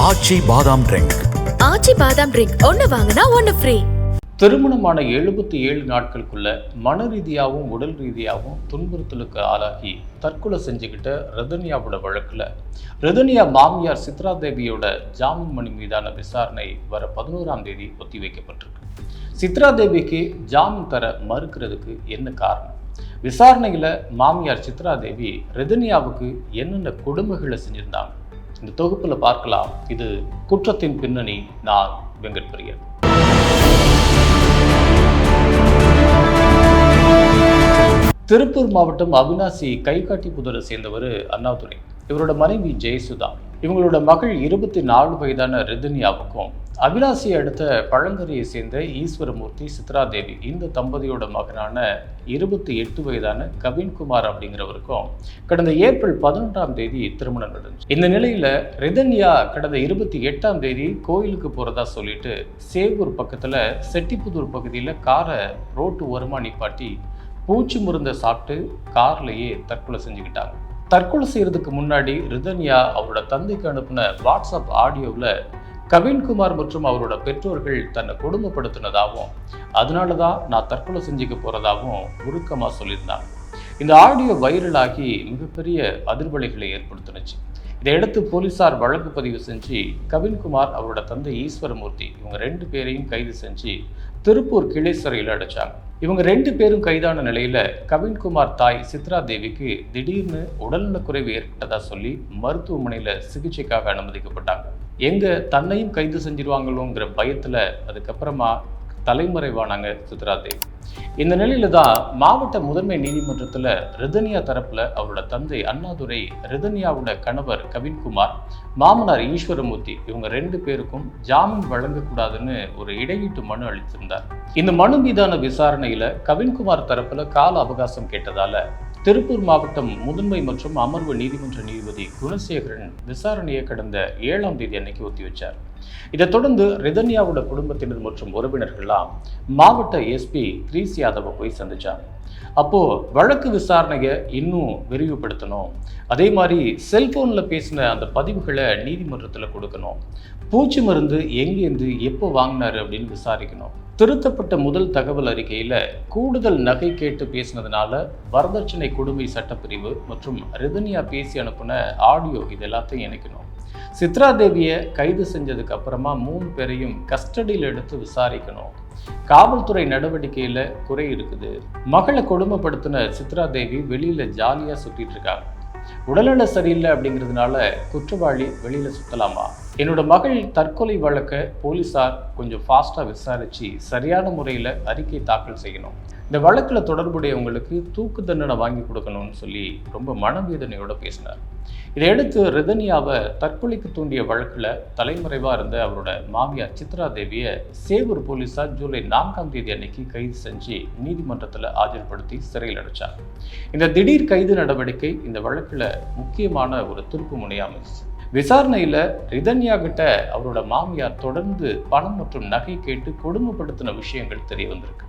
ஆச்சி பாதாம் ட்ரிங்க் ஆச்சி பாதாம் ட்ரிங்க் ஒன்னு வாங்கினா ஒன்னு ஃப்ரீ திருமணமான எழுபத்தி ஏழு நாட்களுக்குள்ள மன ரீதியாகவும் உடல் ரீதியாகவும் துன்புறுத்தலுக்கு ஆளாகி தற்கொலை செஞ்சுக்கிட்ட ரதன்யாவோட வழக்கில். ரதன்யா மாமியார் சித்ரா தேவியோட ஜாமீன் மனு மீதான விசாரணை வர பதினோராம் தேதி ஒத்திவைக்கப்பட்டிருக்கு. சித்ரா தேவிக்கு ஜாமீன் தர மறுக்கிறதுக்கு என்ன காரணம்? விசாரணையில் மாமியார் சித்ரா தேவி ரதன்யாவுக்கு என்னென்ன கொடுமைகளை செஞ்சிருந்தாங்க? இந்த தொகுப்பில் பார்க்கலாம். இது குற்றத்தின் பின்னணி நான் வெங்கட் பிரியன் திருப்பூர் மாவட்டம் அவினாசி கைகாட்டி புதரை சேர்ந்தவர் அண்ணாதுரை. இவரோட மனைவி ஜெயசுதா. இவங்களோட மகள் இருபத்தி நாலு வயதான ரிதன்யாவுக்கும் அவினாசியை அடுத்த பழங்கரையை சேர்ந்த ஈஸ்வரமூர்த்தி சித்ரா தேவி இந்த தம்பதியோட மகனான இருபத்தி எட்டு வயதான கவின்குமார் அப்படிங்கிறவருக்கும் கடந்த ஏப்ரல் பதினொன்றாம் தேதி திருமணம் நடந்துச்சு. இந்த நிலையில ரிதன்யா கடந்த இருபத்தி எட்டாம் தேதி கோயிலுக்கு போறதா சொல்லிட்டு சேவூர் பக்கத்துல செட்டிப்புதூர் பகுதியில் காரை ரோட்டு ஓரமா நிப்பாட்டி பூச்சி மருந்தை சாப்பிட்டு கார்லயே தற்கொலை செஞ்சுக்கிட்டாங்க. தற்கொலை செய்யறதுக்கு முன்னாடி ரிதன்யா அவரோட தந்தைக்கு அனுப்பின வாட்ஸ்அப் ஆடியோவில் கவின்குமார் மற்றும் அவரோட பெற்றோர்கள் தன்னை கொடுமைப்படுத்தினதாகவும் அதனால தான் நான் தற்கொலை செஞ்சுக்க போகிறதாகவும் உருக்கமாக சொல்லியிருந்தாங்க. இந்த ஆடியோ வைரலாகி மிகப்பெரிய அதிர்வலைகளை ஏற்படுத்தினுச்சு. இதையடுத்து போலீசார் வழக்கு பதிவு செஞ்சு கவின்குமார் அவரோட தந்தை ஈஸ்வரமூர்த்தி இவங்க ரெண்டு பேரையும் கைது செஞ்சு திருப்பூர் கிளை சிறையில் அடைச்சாங்க. இவங்க ரெண்டு பேரும் கைதான நிலையில கவின்குமார் தாய் சித்ரா தேவிக்கு திடீர்னு உடல்நலக்குறைவு ஏற்பட்டதா சொல்லி மருத்துவமனையில சிகிச்சைக்காக அனுமதிக்கப்பட்டாங்க. எங்க தன்னையும் கைது செஞ்சிருவாங்களோங்கிற பயத்துல அதுக்கப்புறமா தலைமறைவானாங்க சித்ரா தேவி இந்த நிலையில தான் மாவட்ட முதன்மை நீதிமன்றத்துல ரிதன்யா தரப்புல அவரோட தந்தை அண்ணாதுரை ரிதன்யாவோட கணவர் கவின்குமார் மாமனார் ஈஸ்வரமூர்த்தி இவங்க ரெண்டு பேருக்கும் ஜாமீன் வழங்கக்கூடாதுன்னு ஒரு இடையீட்டு மனு அளித்திருந்தார். இந்த மனு மீதான விசாரணையில கவின்குமார் தரப்புல கால அவகாசம் கேட்டதால திருப்பூர் மாவட்டம் முதன்மை மற்றும் அமர்வு நீதிமன்ற நீதிபதி குணசேகரன் விசாரணையை கடந்த ஏழாம் தேதி அன்னைக்கு ஒத்தி வச்சார் இதைத் தொடர்ந்து ரிதன்யாவோட குடும்பத்தினர் மற்றும் உறவினர்கள்லாம் மாவட்ட எஸ்பி கிரீஸ் யாதவை போய் சந்திச்சாங்க. அப்போ வழக்கு விசாரணையை இன்னும் விரிவுபடுத்தணும். அதே மாதிரி செல்போனில் பேசின அந்த பதிவுகளை நீதிமன்றத்தில் கொடுக்கணும். பூச்சி மருந்து எங்கேருந்து எப்போ வாங்கினாரு அப்படின்னு விசாரிக்கணும். திருத்தப்பட்ட முதல் தகவல் அறிக்கையில் கூடுதல் நகை கேட்டு பேசினதுனால வரதட்சணை கொடுமை சட்டப்பிரிவு மற்றும் ரிதன்யா பேசி அனுப்பின ஆடியோ இது எல்லாத்தையும் இணைக்கணும். சித்ரா தேவியை கைது செஞ்சதுக்கு அப்புறமா மூணு பேரையும் கஸ்டடியில் எடுத்து விசாரிக்கணும். காவல்துறை நடவடிக்கையில குறை இருக்குது. மகளை கொடுமைப்படுத்தின சித்ரா தேவி வெளியில ஜாலியா சுற்றிட்டு இருக்காங்க உடல்நல சரியில்லை அப்படிங்கிறதுனால குற்றவாளி வெளியில சுத்தலாமா? என்னோட மகள் தற்கொலை வழக்க போலீசார் கொஞ்சம் ஃபாஸ்ட்டாக விசாரித்து சரியான முறையில் அறிக்கை தாக்கல் செய்யணும். இந்த வழக்கில் தொடர்புடையவங்களுக்கு தூக்கு தண்டனை வாங்கி கொடுக்கணும்னு சொல்லி ரொம்ப மனவேதனையோடு பேசினார். இதையடுத்து ரிதன்யாவை தற்கொலைக்கு தூண்டிய வழக்கில் தலைமறைவாக இருந்த அவரோட மாமியார் சித்ரா தேவியை சேவூர் போலீஸார் ஜூலை நான்காம் தேதி அன்னைக்கு கைது செஞ்சு நீதிமன்றத்தில் ஆஜர்படுத்தி சிறையில் அடைச்சார். இந்த திடீர் கைது நடவடிக்கை இந்த வழக்கில் முக்கியமான ஒரு திருப்பு முனையாக அமைச்சு விசாரணையில் ரிதன்யா கிட்ட அவரோட மாமியார் தொடர்ந்து பணம் மற்றும் நகை கேட்டு கொடுமைப்படுத்தின விஷயங்கள் தெரிய வந்திருக்கு.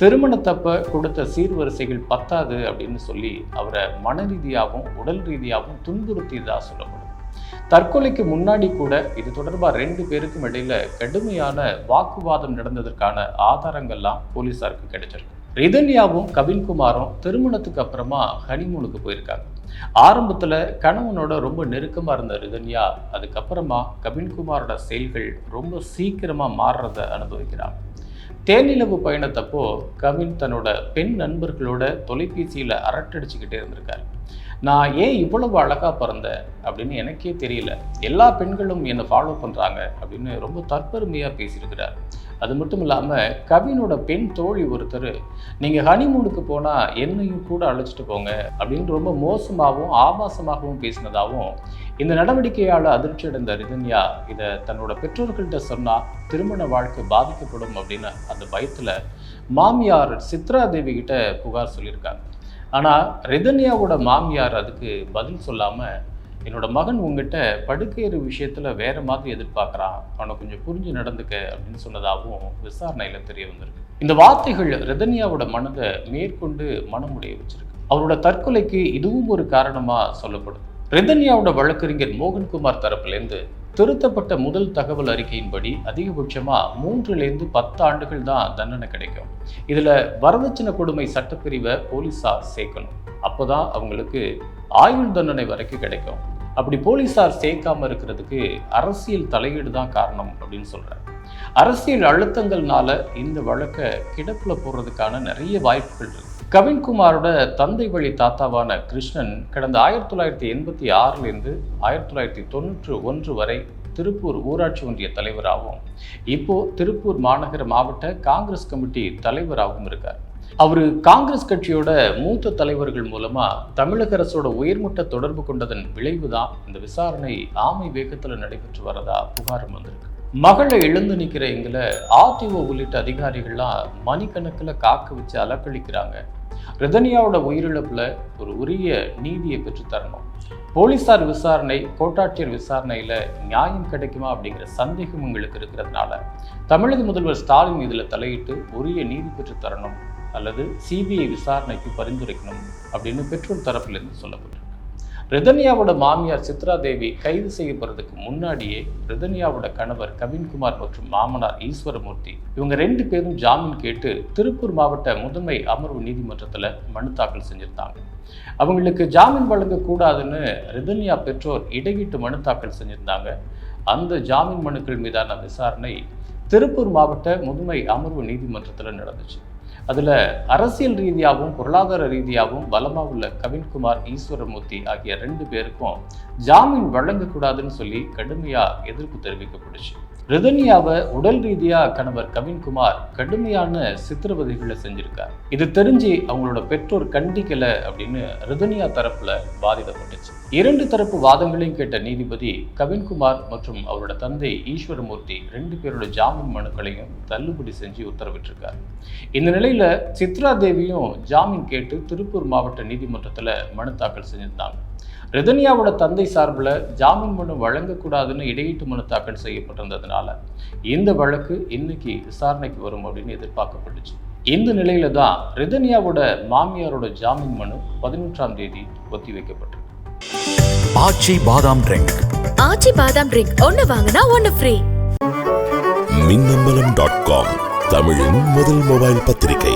திருமணத்தப்ப கொடுத்த சீர்வரிசைகள் பத்தாது அப்படின்னு சொல்லி அவரை மன ரீதியாகவும் உடல் ரீதியாகவும் துன்புறுத்தியதாக சொல்லப்படும். தற்கொலைக்கு முன்னாடி கூட இது தொடர்பாக ரெண்டு பேருக்கும் இடையில கடுமையான வாக்குவாதம் நடந்ததற்கான ஆதாரங்கள்லாம் போலீசாருக்கு கிடைச்சிருக்கு. ரிதன்யாவும் கவின்குமாரும் திருமணத்துக்கு அப்புறமா ஹனிமூனுக்கு போயிருக்காங்க. ஆரம்பத்தில் கணவனோட ரொம்ப நெருக்கமாக இருந்த ரிதன்யா அதுக்கப்புறமா கவின்குமாரோட செயல்கள் ரொம்ப சீக்கிரமாக மாறுறத அனுபவிக்கிறான். தேனிலவு பயணத்தப்போ கவின் தன்னோட பெண் நண்பர்களோட தொலைபேசியில் அரட்டடிச்சுக்கிட்டே இருந்திருக்காரு. நான் ஏன் இவ்வளவு அழகாக பிறந்தேன் அப்படின்னு எனக்கே தெரியல. எல்லா பெண்களும் என்னை ஃபாலோ பண்ணுறாங்க அப்படின்னு ரொம்ப தற்பெருமையாக பேசியிருக்கிறார். அது மட்டும் இல்லாமல் கவினோட பெண் தோழி ஒருத்தர் நீங்கள் ஹனிமூனுக்கு போனால் என்னையும் கூட அழைச்சிட்டு போங்க அப்படின்னு ரொம்ப மோசமாகவும் ஆபாசமாகவும் பேசினதாகவும் இந்த நடவடிக்கையால் அதிர்ச்சி அடைந்த ரிதன்யா இதை தன்னோட பெற்றோர்கள்ட்ட சொன்னால் திருமண வாழ்க்கை பாதிக்கப்படும் அப்படின்னு அந்த பயத்தில் மாமியார் சித்ரா தேவி கிட்ட புகார் சொல்லியிருக்காங்க. ஆனால் ரிதன்யாவோட மாமியார் அதுக்கு பதில் சொல்லாமல் என்னோட மகன் உங்ககிட்ட படுக்கையறு விஷயத்தில் வேற மாதிரி எதிர்பார்க்குறான். அவனை கொஞ்சம் புரிஞ்சு நடந்துக்க அப்படின்னு சொன்னதாகவும் விசாரணையில் தெரிய வந்திருக்கு. இந்த வார்த்தைகள் ரதன்யாவோட மனதை மேற்கொண்டு மனமுடைய வச்சிருக்கு. அவரோட தற்கொலைக்கு இதுவும் ஒரு காரணமாக சொல்லப்படுது. ரிதன்யாவோட வழக்கறிஞர் மோகன்குமார் தரப்புலேருந்து திருத்தப்பட்ட முதல் தகவல் அறிக்கையின்படி அதிகபட்சமாக மூன்றுலேருந்து பத்து ஆண்டுகள் தான் தண்டனை கிடைக்கும். இதில் வரதட்சணை கொடுமை சட்டப்பிரிவை போலீஸார் சேர்க்கணும். அப்போதான் அவங்களுக்கு ஆயுள் தண்டனை வரைக்கும் கிடைக்கும். அப்படி போலீஸார் சேர்க்காம இருக்கிறதுக்கு அரசியல் தலையீடு தான் காரணம் அப்படின்னு சொல்றாரு. அரசியல் அழுத்தங்கள்னால இந்த வழக்கை கிடப்பில் போடுறதுக்கான நிறைய வாய்ப்புகள் இருக்கு. கவின்குமாரோட தந்தை வழி தாத்தாவான கிருஷ்ணன் கடந்த ஆயிரத்தி தொள்ளாயிரத்தி எண்பத்தி ஆறிலிருந்து ஆயிரத்தி தொள்ளாயிரத்தி தொண்ணூற்று ஒன்று வரை திருப்பூர் ஊராட்சி ஒன்றிய தலைவராகவும் இப்போ திருப்பூர் மாநகர மாவட்ட காங்கிரஸ் கமிட்டி தலைவராகவும் இருக்கார். அவர் காங்கிரஸ் கட்சியோட மூத்த தலைவர்கள் மூலமா தமிழக அரசோட உயர்மட்ட தொடர்பு கொண்டதன் விளைவு தான் இந்த விசாரணை ஆமை வேகத்தில் நடைபெற்று வரதா புகாரும் வந்திருக்கு. மகளை எழுந்து நிற்கிற எங்களை ஆர்டிஓ உள்ளிட்ட அதிகாரிகள்லாம் மணிக்கணக்கில் காக்க வச்சு அலக்கழிக்கிறாங்க. ரிதனியாவோட உயிரிழப்புல ஒரு உரிய நீதியை பெற்று தரணும். போலீசார் விசாரணை கோட்டாட்சியர் விசாரணையில நியாயம் கிடைக்குமா அப்படிங்கிற சந்தேகம் உங்களுக்கு இருக்கிறதுனால தமிழக முதல்வர் ஸ்டாலின் இதுல தலையிட்டு உரிய நீதி பெற்று தரணும். அல்லது சிபிஐ விசாரணைக்கு பரிந்துரைக்கணும் அப்படின்னு பெற்றோர் தரப்பிலிருந்து சொல்லப்பட்டிருக்கு. ரிதன்யாவோட மாமியார் சித்ரா தேவி கைது செய்யப்படுறதுக்கு முன்னாடியே ரிதன்யாவோட கணவர் கவின்குமார் மற்றும் மாமனார் ஈஸ்வரமூர்த்தி இவங்க ரெண்டு பேரும் ஜாமீன் கேட்டு திருப்பூர் மாவட்ட முதன்மை அமர்வு நீதிமன்றத்தில் மனு தாக்கல் செஞ்சிருந்தாங்க. அவங்களுக்கு ஜாமீன் வழங்கக்கூடாதுன்னு ரிதன்யா பெற்றோர் இடையீட்டு மனு தாக்கல் செஞ்சிருந்தாங்க. அந்த ஜாமீன் மனுக்கள் மீதான விசாரணை திருப்பூர் மாவட்ட முதன்மை அமர்வு நீதிமன்றத்தில் நடந்துச்சு. அதில் அரசியல் ரீதியாகவும் பொருளாதார ரீதியாகவும் பலமாக உள்ள கவின்குமார் ஈஸ்வரமூர்த்தி ஆகிய ரெண்டு பேருக்கும் ஜாமீன் வழங்கக்கூடாதுன்னு சொல்லி கடுமையாக எதிர்ப்பு தெரிவிக்கப்பட்டுச்சு. ரிதன்யாவை உடல் ரீதியாக கணவர் கவின்குமார் கடுமையான சித்திரவதைகளை செஞ்சிருக்கார். இது தெரிஞ்சு அவங்களோட பெற்றோர் கண்டிக்கலை அப்படின்னு ரிதன்யா தரப்புல பாதிக்கப்பட்டுச்சு இரண்டு தரப்பு வாதங்களையும் கேட்ட நீதிபதி கவின்குமார் மற்றும் அவரோட தந்தை ஈஸ்வரமூர்த்தி ரெண்டு பேரோட ஜாமீன் மனுக்களையும் தள்ளுபடி செஞ்சு உத்தரவிட்டிருக்கார். இந்த நிலையில சித்ரா தேவியும் ஜாமீன் கேட்டு திருப்பூர் மாவட்ட நீதிமன்றத்தில் மனு தாக்கல் செஞ்சிருந்தாங்க. ரிதன்யாவோட தந்தை சார்பில் ஜாமீன் மனு வழங்கக்கூடாதுன்னு இடையீட்டு மனு தாக்கல் செய்யப்பட்டிருந்ததுனால இந்த வழக்கு இன்னைக்கு விசாரணைக்கு வரும் அப்படின்னு எதிர்பார்க்கப்பட்டுச்சு. இந்த நிலையில தான் ரிதன்யாவோட மாமியாரோட ஜாமீன் மனு பதினொன்றாம் தேதி ஆச்சி பாதாம் ட்ரிங்க். ஆச்சி பாதாம் ட்ரிங்க். ஒன்னு வாங்கினா ஒன்னு ஃப்ரீ மின்னம்பலம் டாட் காம் தமிழின் முதல் மொபைல் பத்திரிகை.